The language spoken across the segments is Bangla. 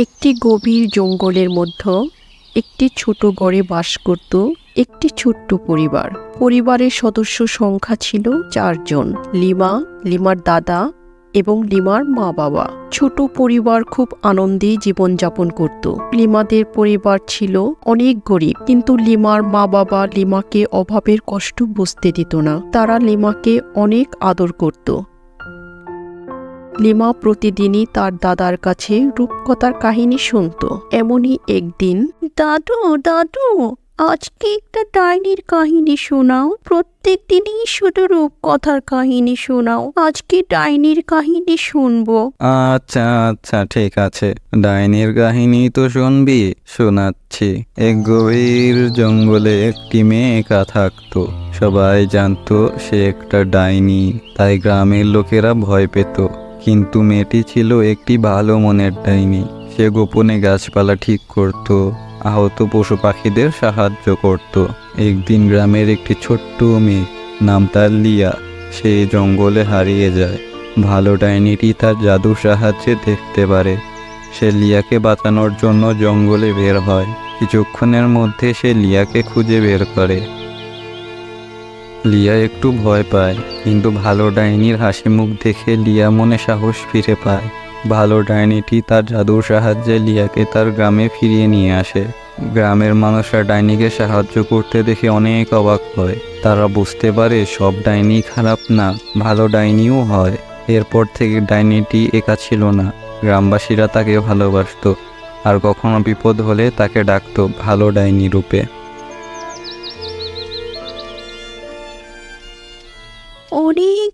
একটি গভীর জঙ্গলের মধ্যে একটি ছোট ঘরে বাস করত একটি ছোট্ট পরিবার। পরিবারের সদস্য সংখ্যা ছিল চারজন, লিমা, লিমার দাদা এবং লিমার মা বাবা ছোট পরিবার খুব আনন্দে জীবনযাপন করত। লিমাদের পরিবার ছিল অনেক গরিব, কিন্তু লিমার মা বাবা লিমাকে অভাবের কষ্ট বুঝতে দিত না। তারা লিমাকে অনেক আদর করত। লিমা প্রতিদিনই তার দাদার কাছে রূপকথার কাহিনী শুনত। এমনই একদিন, দাদু দাদু, আজকে একটা ডাইনির কাহিনী শোনাও। প্রত্যেক দিনই শুধু রূপকথার কাহিনী শোনাও। আজকে ডাইনির কাহিনী শুনব। আচ্ছা আচ্ছা ঠিক আছে। ডাইনির কাহিনী তো শুনবি, শোনাচ্ছি। এক গভীর জঙ্গলে একটি মেয়ে একা থাকতো। সবাই জানতো সে একটা ডাইনি, তাই গ্রামের লোকেরা ভয় পেত। কিন্তু মেয়েটি ছিল একটি ভালো মনের ডাইনি। সে গোপনে গাছপালা ঠিক করত, আহত পশু পাখিদের সাহায্য করত। একদিন গ্রামের একটি ছোট্ট মেয়ে, নাম তার লিয়া, সে জঙ্গলে হারিয়ে যায়। ভালো ডাইনিটি তার জাদুর সাহায্যে দেখতে পারে। সে লিয়াকে বাঁচানোর জন্য জঙ্গলে বের হয়। কিছুক্ষণের মধ্যে সে লিয়াকে খুঁজে বের করে। লিয়া একটু ভয় পায়, কিন্তু ভালো ডাইনির হাসি মুখ দেখে লিয়া মনে সাহস ফিরে পায়। ভালো ডাইনিটি তার জাদুর সাহায্যে লিয়াকে তার গ্রামে ফিরিয়ে নিয়ে আসে। গ্রামের মানুষরা ডাইনিকে সাহায্য করতে দেখে অনেক অবাক হয়। তারা বুঝতে পারে সব ডাইনি খারাপ না, ভালো ডাইনিও হয়। এরপর থেকে ডাইনিটি একা ছিল না। গ্রামবাসীরা তাকে ভালোবাসত, আর কখনো বিপদ হলে তাকে ডাকত ভালো ডাইনি রূপে।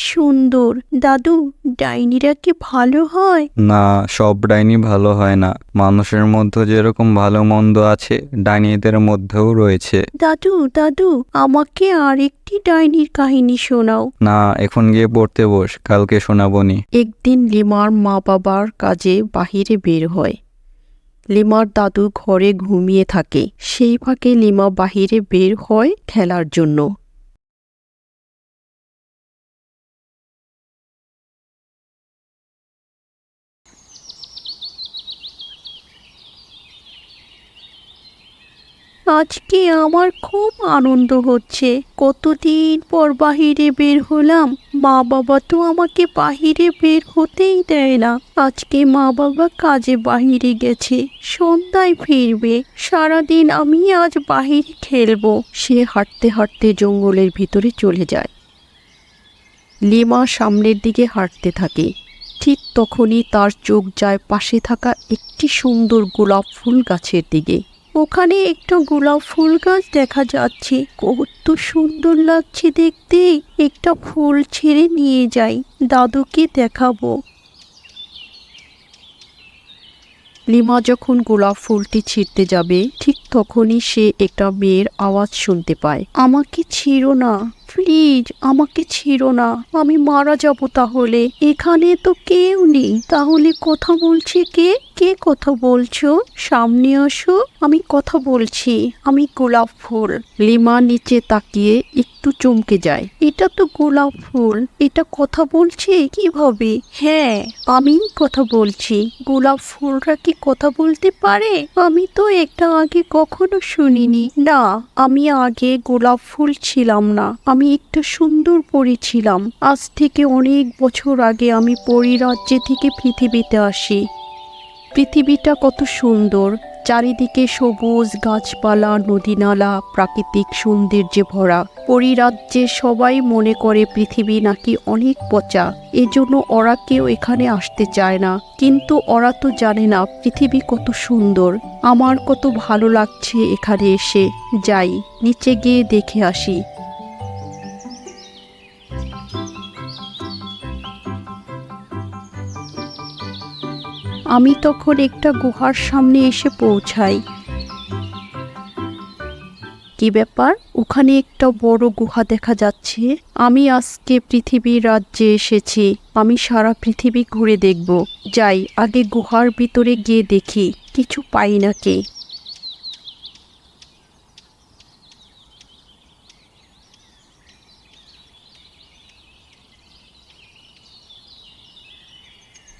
সুন্দর। দাদু ডাইনিরা কি ভালো হয়? না সব ডাইনি ভালো হয় না। মানুষের মধ্যে যেরকম ভালো মন্দ আছে ডাইনিদের মধ্যেও রয়েছে। দাদু দাদু আমাকে আরেকটি ডাইনির কাহিনী শোনাও। না এখন গিয়ে পড়তে বস কালকে শোনাবনি একদিন লিমার মা বাবার কাজে বাহিরে বের হয়। লিমার দাদু ঘরে ঘুমিয়ে থাকে। সেই ফাঁকে লিমা বাহিরে বের হয় খেলার জন্য। আজকে আমার খুব আনন্দ হচ্ছে। কতদিন পর বাহিরে বের হলাম, মা বাবা তো আমাকে বাহিরে বের হতেই দেয় না। আজকে মা বাবা কাজে বাহিরে গেছে, সন্ধ্যায় ফিরবে। সারাদিন আমি আজ বাহিরে খেলব। সে হাঁটতে হাঁটতে জঙ্গলের ভিতরে চলে যায়। লিমা সামনের দিকে হাঁটতে থাকে। ঠিক তখনই তার চোখ যায় পাশে থাকা একটি সুন্দর গোলাপ ফুল গাছের দিকে। ওখানে একটা গোলাপ ফুল গাছ দেখা যাচ্ছে। কত সুন্দর লাগছে দেখতে। একটা ফুল ছেড়ে নিয়ে যাই দাদুকে দেখাবো। লিমা যখন গোলাপ ফুলটি ছিঁড়তে যাবে ঠিক তখনই সে একটা মেয়ের আওয়াজ শুনতে পায়। আমাকে ছিঁড়ো না। প্লিজ আমাকে ছিঁড়ো না। আমি মারা যাব তাহলে। এখানে তো কেউ নেই। তাহলে কথা বলছে কে? কে কথা বলছো? সামনে আসো। আমি কথা বলছি। আমি গোলাপ ফুল। লিমা নিচে তাকিয়ে একটু চমকে যায়। এটা তো গোলাপ ফুল। এটা কথা বলছে কীভাবে? হ্যাঁ আমি কথা বলছি। গোলাপ ফুলরা কি কথা বলতে পারে? আমি তো একটা আগে কখনো শুনিনি। না, আমি আগে গোলাপ ফুল ছিলাম না। আমি একটা সুন্দর পরী ছিলাম। আজ থেকে অনেক বছর আগে আমি পরী রাজ্যে থেকে পৃথিবীতে আসি। পৃথিবীটা কত সুন্দর। চারিদিকে সবুজ গাছপালা, নদীনালা, প্রাকৃতিক সৌন্দর্যে ভরা। পরিরাজ্যে সবাই মনে করে পৃথিবী নাকি অনেক পচা। এজন্য ওরা কেউ এখানে আসতে চায় না। কিন্তু ওরা তো জানে না পৃথিবী কত সুন্দর। আমার কত ভালো লাগছে এখানে এসে। যাই, নিচে গিয়ে দেখে আসি। আমি তখন একটা গুহার সামনে এসে পৌঁছাই। কি ব্যাপার? ওখানে একটা বড় গুহা দেখা যাচ্ছে। আমি আজকে পৃথিবীর রাজ্যে এসেছি। আমি সারা পৃথিবী ঘুরে দেখব। যাই, আগে গুহার ভিতরে গিয়ে দেখি। কিছু পাই নাকি?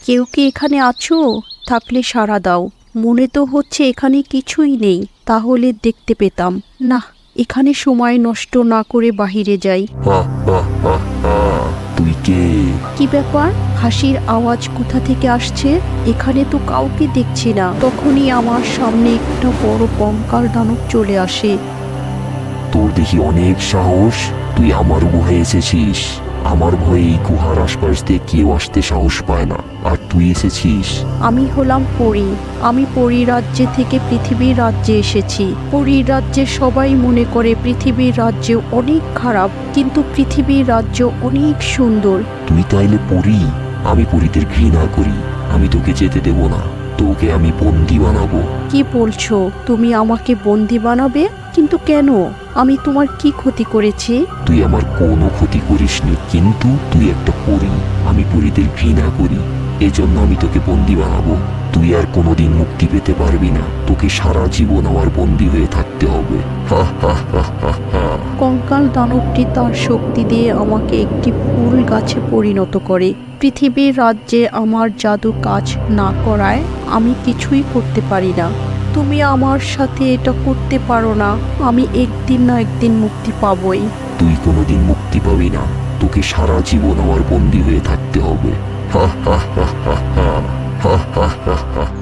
কেউ কি এখানে আছো? থাকলে সাড়া দাও। মনে তো হচ্ছে এখানে কিছুই নেই তাহলে দেখতে পেতাম। না এখানে সময় নষ্ট না করে বাহিরে যাই। তুই কে? কি ব্যাপার? হাসির আওয়াজ কোথা থেকে আসছে? এখানে তো কাউকে দেখছি না। তখনই আমার সামনে একটা বড় কঙ্কাল দানব চলে আসে। তোর দেখি অনেক সাহস। তুই আমার গুহায় এসেছিস। আমার ভয়ে এই গুহার আশপাশ দিয়ে কেউ আসতে সাহস পায় না। আর তুই এসেছিস? আমি হলাম পরী। আমি পরী রাজ্যে থেকে পৃথিবীর রাজ্যে এসেছি। পরীর রাজ্যে সবাই মনে করে পৃথিবীর রাজ্য অনেক খারাপ কিন্তু পৃথিবীর রাজ্য অনেক সুন্দর। তুই তাইলে পড়ি আমি পরিদের ঘৃণা করি। যেতে দেব না। তোকে আমি বন্দি বানাবো। কি বলছো? তুমি আমাকে বন্দি বানাবে? কিন্তু কেন? আমি তোমার কি ক্ষতি করেছি? তুই আমার কোনো ক্ষতি করিসনি কিন্তু তুই একটা পরি। আমি পরিদের ঘৃণা করি। এজন্য আমি তোকে বন্দি বানাবো। তুই আর কোনোদিন মুক্তি পেতে পারবি না। তোকে সারা জীবন আমার বন্দি হয়ে থাকতে হবে। হা হা হা হা হা। কঙ্কাল দানবটি তার শক্তি দিয়ে আমাকে একটি ফুল গাছে পরিণত করে। পৃথিবীর রাজ্যে আমার জাদু কাজ না করায় আমি কিছুই করতে পারি না। তুমি আমার সাথে এটা করতে পারো না। আমি একদিন না একদিন মুক্তি পাবই। তুই কোনোদিন মুক্তি পাবি না। তোকে সারা জীবন আমার বন্দি হয়ে থাকতে হবে।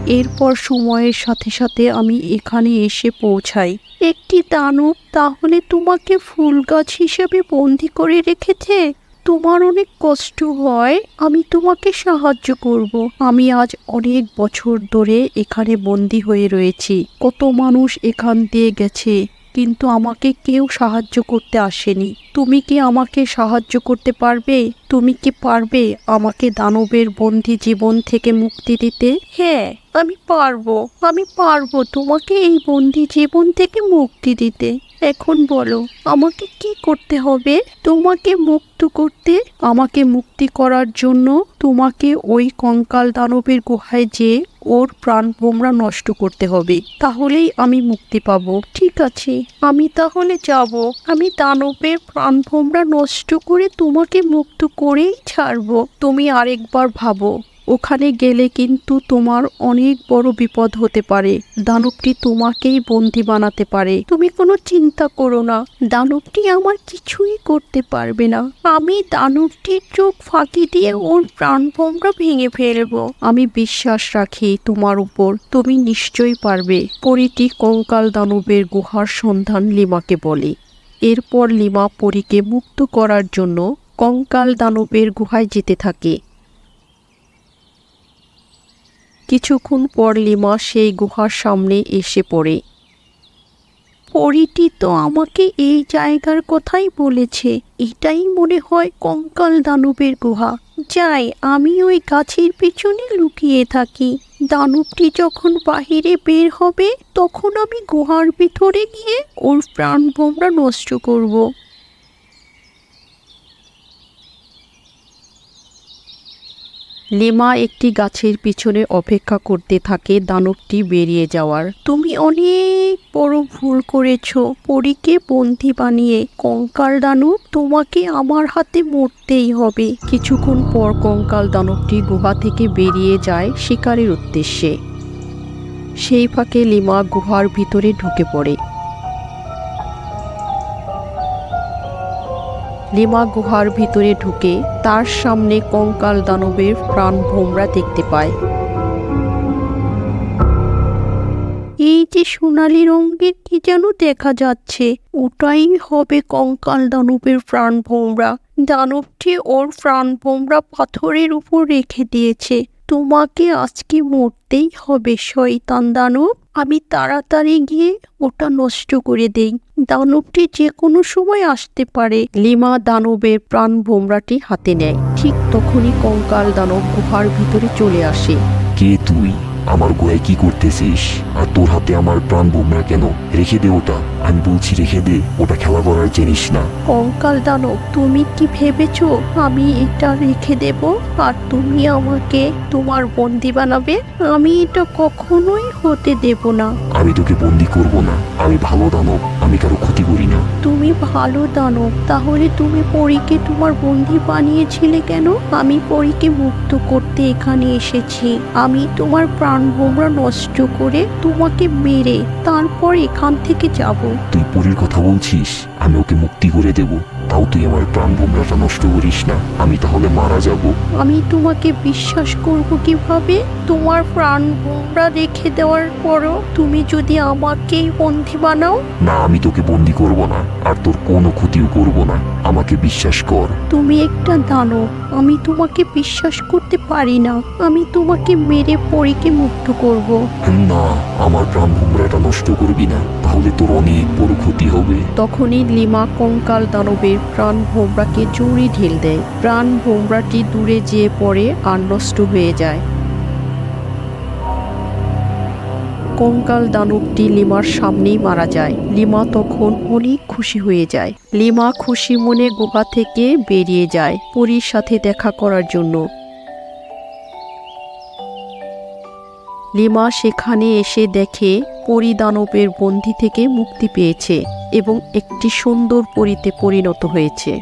এরপর সময়ের সাথে সাথে আমি এখানে এসে পৌঁছাই। একটি দানব তাহলে তোমাকে ফুল গাছ হিসেবে বন্দি করে রেখেছে? তোমার অনেক কষ্ট হয়, আমি তোমাকে সাহায্য করব। আমি আজ অনেক বছর ধরে এখানে বন্দি হয়ে রয়েছি। কত মানুষ এখান দিয়ে গেছে। কিন্তু আমাকে কেউ সাহায্য করতে আসেনি। তুমি কি আমাকে সাহায্য করতে পারবে? তুমি কি পারবে আমাকে দানবের বন্দি জীবন থেকে মুক্তি দিতে? হ্যাঁ আমি পারব আমি পারব তোমাকে এই বন্দি জীবন থেকে মুক্তি দিতে। এখন বলো, আমাকে কি করতে হবে? তোমাকে মুক্ত করতে, আমাকে মুক্তি করার জন্য তোমাকে ওই কঙ্কাল দানবের গুহায় যেয়ে ওর প্রাণ ভোমরা নষ্ট করতে হবে। তাহলেই আমি মুক্তি পাব। ঠিক আছে, আমি তাহলে যাব। আমি দানবের প্রাণ ভোমরা নষ্ট করে তোমাকে মুক্ত করেই ছাড়বো। তুমি আরেকবার ভাবো। ওখানে গেলে কিন্তু তোমার অনেক বড় বিপদ হতে পারে। দানবটি তোমাকেই বন্দি বানাতে পারে। তুমি কোনো চিন্তা করো না। দানবটি আমার কিছুই করতে পারবে না। আমি দানবটির চোখ ফাঁকি দিয়ে ওর প্রাণভোমরা ভেঙে ফেলব। আমি বিশ্বাস রাখি তোমার উপর। তুমি নিশ্চয়ই পারবে। পরিটি কঙ্কাল দানবের গুহার সন্ধান লিমাকে বলে। এরপর লিমা পরীকে মুক্ত করার জন্য কঙ্কাল দানবের গুহায় যেতে থাকে। কিছুক্ষণ পর লিমা সেই গুহার সামনে এসে পড়ে। পরীটি তো আমাকে এই জায়গার কথাই বলেছে, এটাই মনে হয় কঙ্কাল দানবের গুহা। যাই, আমি ওই গাছের পিছনে লুকিয়ে থাকি। দানবটি যখন বাহিরে বের হবে, তখন আমি গুহার ভিতরে গিয়ে ওর প্রাণ ভোমরা নষ্ট করব। লিমা একটি গাছের পিছনে অপেক্ষা করতে থাকে দানবটি বেরিয়ে যাওয়ার। তুমি অনেক বড় ভুল করেছ, পরীকে বন্দি বানিয়ে কঙ্কাল দানব তোমাকে আমার হাতে মরতেই হবে। কিছুক্ষণ পর কঙ্কাল দানবটি গুহা থেকে বেরিয়ে যায় শিকারের উদ্দেশ্যে। সেই ফাঁকে লিমা গুহার ভিতরে ঢুকে পড়ে। লিমা গুহার ভিতরে ঢুকে তার সামনে কঙ্কাল দানবের প্রাণ ভোমরা দেখতে পায়। এই যে সোনালি রঙের কি যেন দেখা যাচ্ছে, ওটাই হবে কঙ্কাল দানবের প্রাণ ভোমরা। দানবটি ওর প্রাণ ভোমরা পাথরের উপর রেখে দিয়েছে। তোমাকে আজকে মরতেই হবে, শয়তান দানব। আমি তাড়াতাড়ি গিয়ে ওটা নষ্ট করে দেই। দানবটি যে কোনো সময় আসতে পারে। লিমা দানবের প্রাণ ভোমরাটি হাতে নেয়। ঠিক তখনই কঙ্কাল দানব গুহার ভিতরে চলে আসে। কে তুই? আমার গোয়ায় কি করতেছিস? আর তোর হাতে আমার প্রাণ বোমরা কেন? রেখে দে ওটা। আমি বলছি রেখে দে ওটা খেলা করার জিনিস না। কঙ্কাল দানব তুমি কি ভেবেছো আমি এটা রেখে দেব? আর তুমি আমাকে তোমার বন্দি বানাবে? আমি এটা কখনোই হতে দেব না। আমি তোকে বন্দি করব না। আমি ভালো দানব আমি কারও ক্ষতি করি না। তুমি ভালো দানব তাহলে তুমি পরীকে তোমার বন্দি বানিয়েছিলে কেন? আমি পরীকে মুক্ত করতে এখানে এসেছি। আমি তোমার প্রাণ প্রাণ বোমরা নষ্ট করে তোমাকে মেরে তারপর এখান থেকে যাব। তুই পুরীর কথা বলছিস, আমি ওকে মুক্তি করে দেব। তাও তুই আমার প্রাণ ভোমরাটা নষ্ট করিস না আমি তাহলে মারা যাব। আমি তোমাকে বিশ্বাস করব কীভাবে? তোমার প্রাণ ভোমরা রেখে দেওয়ার পরও তুমি যদি আমাকেই বন্দি বানাও? না আমি তোকে বন্দি করব না আর তোর কোনো ক্ষতিও করব না আমাকে বিশ্বাস কর। তুমি একটা দানব আমি তোমাকে বিশ্বাস করতে পারি না আমি তোমাকে মেরে পরীকে মুক্ত করব। না আমার প্রাণ ভোমরাটা নষ্ট করবি না। তাহলে তোর অনেক বড় ক্ষতি হবে। তখনই লিমা কঙ্কাল দানবের প্রাণ ভোমরাকে জোরে ঢেল দেয়। প্রাণ ভোমরাটি দূরে যেয়ে পড়ে, আর নষ্ট হয়ে যায়। কঙ্কাল দানবটি লিমার সামনেই মারা যায়। লিমা তখন অনেক খুশি হয়ে যায়। লিমা খুশি মনে গুহা থেকে বেরিয়ে যায় পরীর সাথে দেখা করার জন্য। লিমা সেখানে এসে দেখে পরি দানবের বন্দি থেকে মুক্তি পেয়েছে এবং একটি সুন্দর পরিতে পরিণত হয়েছে।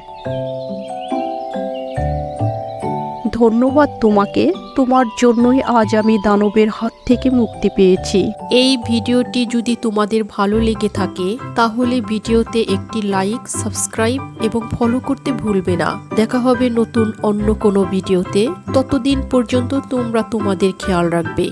ধন্যবাদ তোমাকে, তোমার জন্যই আজ আমি দানবের হাত থেকে মুক্তি পেয়েছি। এই ভিডিওটি যদি তোমাদের ভালো লেগে থাকে, তাহলে ভিডিওতে একটি লাইক, সাবস্ক্রাইব এবং ফলো করতে ভুলবে না। দেখা হবে নতুন অন্য কোনো ভিডিওতে। ততদিন পর্যন্ত তোমরা তোমাদের খেয়াল রাখবে।